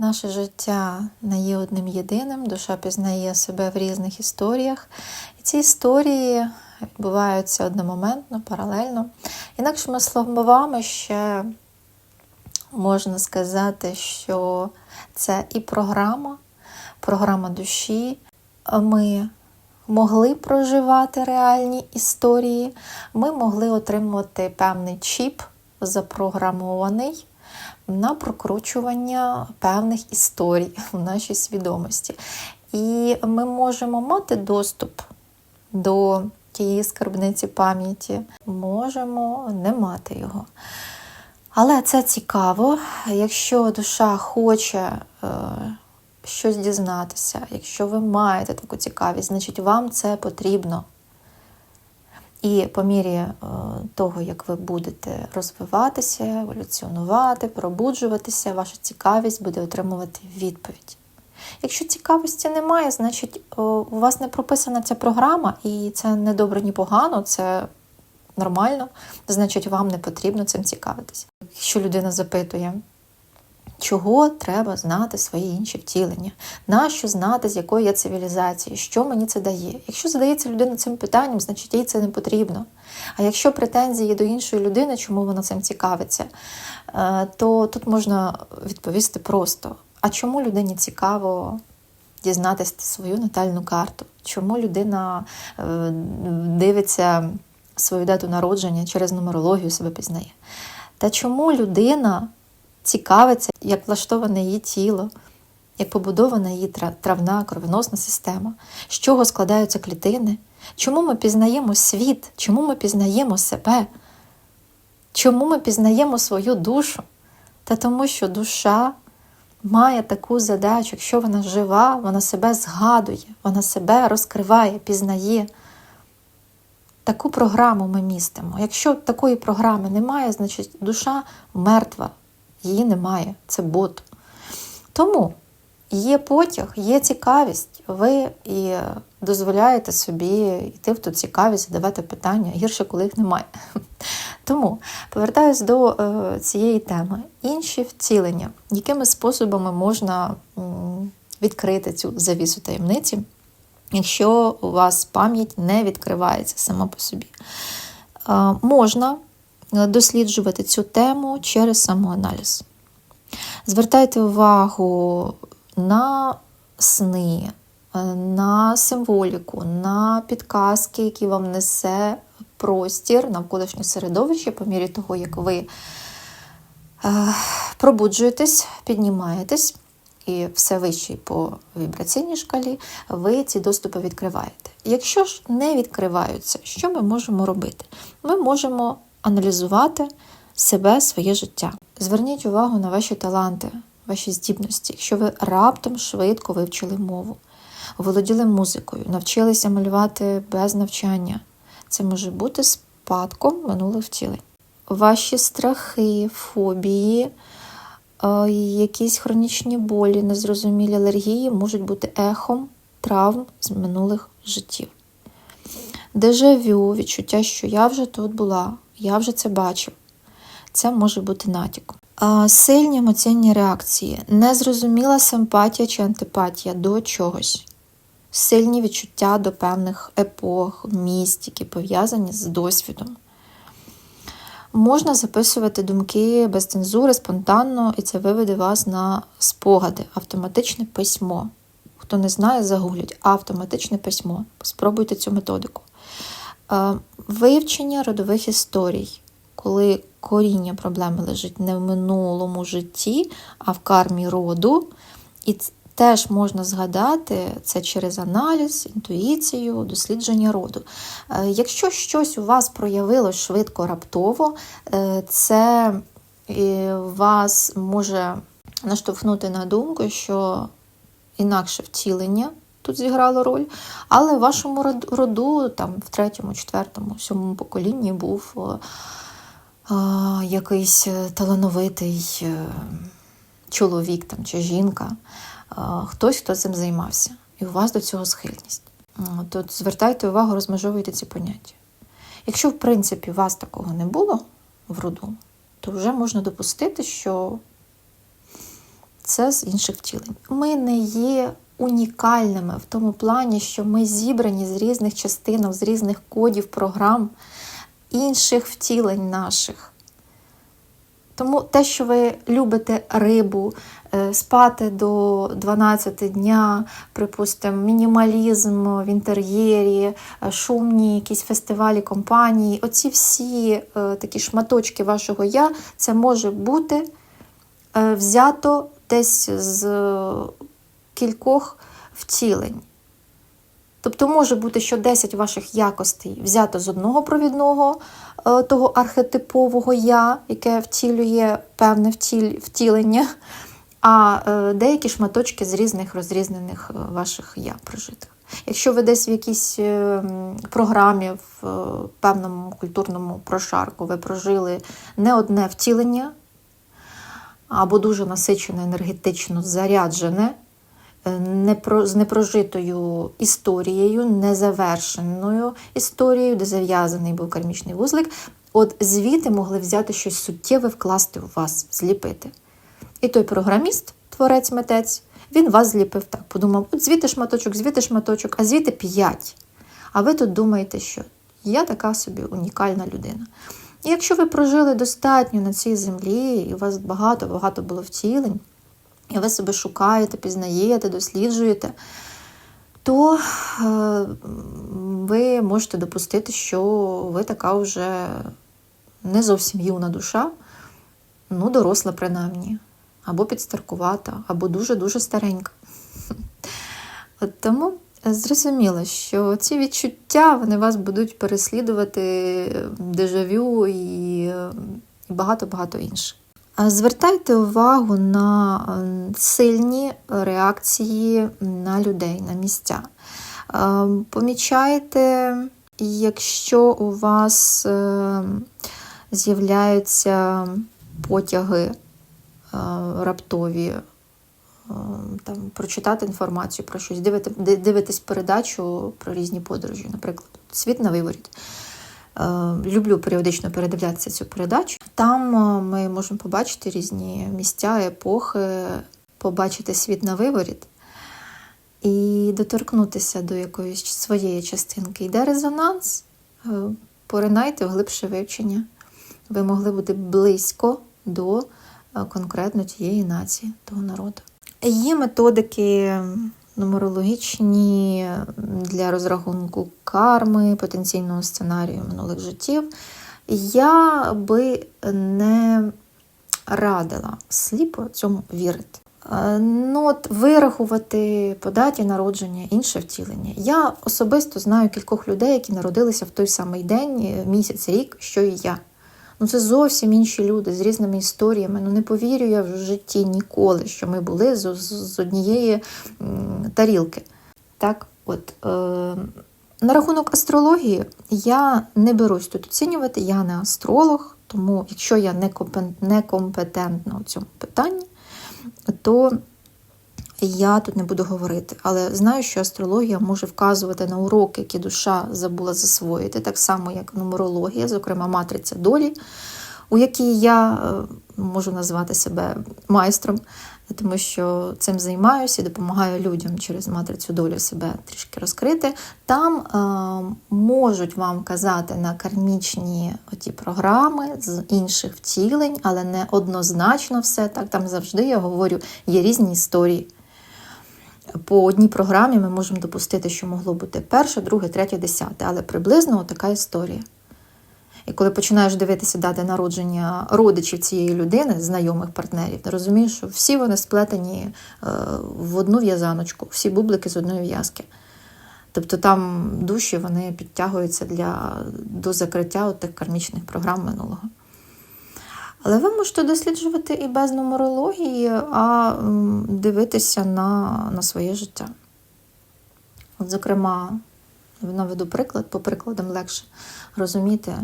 Наше життя не є одним єдиним, душа пізнає себе в різних історіях. І ці історії відбуваються одномоментно, паралельно. Інакшими словами, ще можна сказати, що це і програма, програма душі. Ми могли проживати реальні історії, ми могли отримувати певний чіп, запрограмований на прокручування певних історій в нашій свідомості. І ми можемо мати доступ до тієї скарбниці пам'яті, можемо не мати його. Але це цікаво, якщо душа хоче е, щось дізнатися, якщо ви маєте таку цікавість, значить вам це потрібно. І по мірі е, того, як ви будете розвиватися, еволюціонувати, пробуджуватися, ваша цікавість буде отримувати відповідь. Якщо цікавості немає, значить у вас не прописана ця програма, і це не добре, ні погано, це нормально, значить, вам не потрібно цим цікавитися. Якщо людина запитує, чого треба знати свої інші втілення, нащо знати, з якої я цивілізації, що мені це дає. Якщо задається людина цим питанням, значить їй це не потрібно. А якщо претензії до іншої людини, чому вона цим цікавиться, е, то тут можна відповісти просто: а чому людині цікаво? Дізнатися свою натальну карту, чому людина е, дивиться свою дату народження через нумерологію себе пізнає. Та чому людина цікавиться, як влаштоване її тіло, як побудована її травна кровоносна система, з чого складаються клітини, чому ми пізнаємо світ, чому ми пізнаємо себе, чому ми пізнаємо свою душу? Та тому, що душа має таку задачу, якщо вона жива, вона себе згадує, вона себе розкриває, пізнає. Таку програму ми містимо. Якщо такої програми немає, значить душа мертва, її немає, це бот. Тому є потяг, є цікавість, ви і дозволяєте собі йти в ту цікавість, задавати питання, гірше, коли їх немає. Тому повертаюсь до е, цієї теми. Інші втілення, якими способами можна відкрити цю завісу таємниці, якщо у вас пам'ять не відкривається сама по собі. Е, можна досліджувати цю тему через самоаналіз. Звертайте увагу на сни, на символіку, на підказки, які вам несе простір навколишнє середовище, по мірі того, як ви е, пробуджуєтесь, піднімаєтесь. І все вище по вібраційній шкалі, ви ці доступи відкриваєте. Якщо ж не відкриваються, що ми можемо робити? Ми можемо аналізувати себе, своє життя. Зверніть увагу на ваші таланти, ваші здібності, якщо ви раптом швидко вивчили мову, володіли музикою, навчилися малювати без навчання. Це може бути спадком минулих втілень. Ваші страхи, фобії, е, якісь хронічні болі, незрозумілі алергії можуть бути ехом травм з минулих життів. Дежавю, відчуття, що я вже тут була, я вже це бачив. Це може бути натяком. Сильні емоційні реакції, незрозуміла симпатія чи антипатія до чогось, сильні відчуття до певних епох, місць, які пов'язані з досвідом. Можна записувати думки без цензури, спонтанно, і це виведе вас на спогади, автоматичне письмо. Хто не знає, загугліть автоматичне письмо. Спробуйте цю методику. Вивчення родових історій, коли коріння проблеми лежить не в минулому житті, а в кармі роду. І теж можна згадати це через аналіз, інтуїцію, дослідження роду. Е, якщо щось у вас проявилось швидко, раптово, е, це вас може наштовхнути на думку, що інакше втілення тут зіграло роль, але в вашому роду, там в третьому, четвертому, сьомому поколінні був а, якийсь е, талановитий е, чоловік там, чи жінка, а, хтось, хто цим займався. І у вас до цього схильність. Тут звертайте увагу, розмежовуйте ці поняття. Якщо, в принципі, у вас такого не було в роду, то вже можна допустити, що це з інших втілень. Ми не є унікальними в тому плані, що ми зібрані з різних частинок, з різних кодів, програм, інших втілень наших. Тому те, що ви любите рибу, е, спати до 12 дня, припустимо, мінімалізм в інтер'єрі, е, шумні якісь фестивалі, компанії, оці всі е, такі шматочки вашого я, це може бути взято десь з кількох втілень. Тобто може бути, що 10 ваших якостей взято з одного провідного е, того архетипового я, яке втілює певне втілення, а е, деякі шматочки з різних розрізнених е, ваших я прожитих. Якщо ви десь в якійсь програмі, в певному культурному прошарку ви прожили не одне втілення, або дуже насичене, енергетично заряджене, з непрожитою історією, незавершеною історією, де зав'язаний був кармічний вузлик, от звідти могли взяти щось суттєве вкласти у вас, зліпити. І той програміст, творець митець, він вас зліпив так. Подумав, от звідти шматочок, звідти шматочок, а звідти п'ять. А ви тут думаєте, що я така собі унікальна людина. І якщо ви прожили достатньо на цій землі, і у вас багато-багато було втілень, і ви себе шукаєте, пізнаєте, досліджуєте, то е, ви можете допустити, що ви така вже не зовсім юна душа, ну, доросла принаймні, або підстаркувата, або дуже-дуже старенька. От тому зрозуміло, що ці відчуття вони вас будуть переслідувати дежавю і багато-багато інших. Звертайте увагу на е, сильні реакції на людей, на місця. Е, Помічайте, якщо у вас е, з'являються потяги раптові, там, прочитати інформацію про щось, дивити, дивитись передачу про різні подорожі, наприклад, Світ на виворіт. Е, Люблю періодично передивлятися цю передачу. Там е, ми можемо побачити різні місця, епохи, побачити світ на виворіт і доторкнутися до якоїсь своєї частинки. Йде резонанс, е, поринайте в глибше вивчення. Ви могли бути близько до конкретно тієї нації, того народу. Є методики нумерологічні для розрахунку карми, потенційного сценарію минулих життів. Я би не радила сліпо цьому вірити. Е, Ну, от вирахувати по даті народження, інше втілення. Я особисто знаю кількох людей, які народилися в той самий день, е, місяць, рік, що і я. Ну, це зовсім інші люди з різними історіями. Ну, не повірю я в житті ніколи, що ми були з, з, з однієї тарілки. Так, от. Е, на рахунок астрології я не берусь тут оцінювати, я не астролог, тому якщо я некомпетентна у цьому питанні, то я тут не буду говорити. Але знаю, що астрологія може вказувати на уроки, які душа забула засвоїти, так само, як нумерологія, зокрема матриця долі, у якій я е, можу назвати себе майстром, тому що цим займаюся і допомагаю людям через матрицю долі себе трішки розкрити. Там е, можуть вам казати на кармічні оті програми з інших втілень, але не однозначно все так. Там завжди я говорю, є різні історії. По одній програмі ми можемо допустити, що могло бути перше, друге, третє, десяте, але приблизно така історія. І коли починаєш дивитися дати народження родичів цієї людини, знайомих партнерів, ти розумієш, що всі вони сплетені е, в одну в'язаночку, всі бублики з одної в'язки. Тобто там душі вони підтягуються для, до закриття от тих кармічних програм минулого. Але ви можете досліджувати і без нумерології, а дивитися на, на своє життя. От, зокрема, наведу приклад, по прикладам легше розуміти.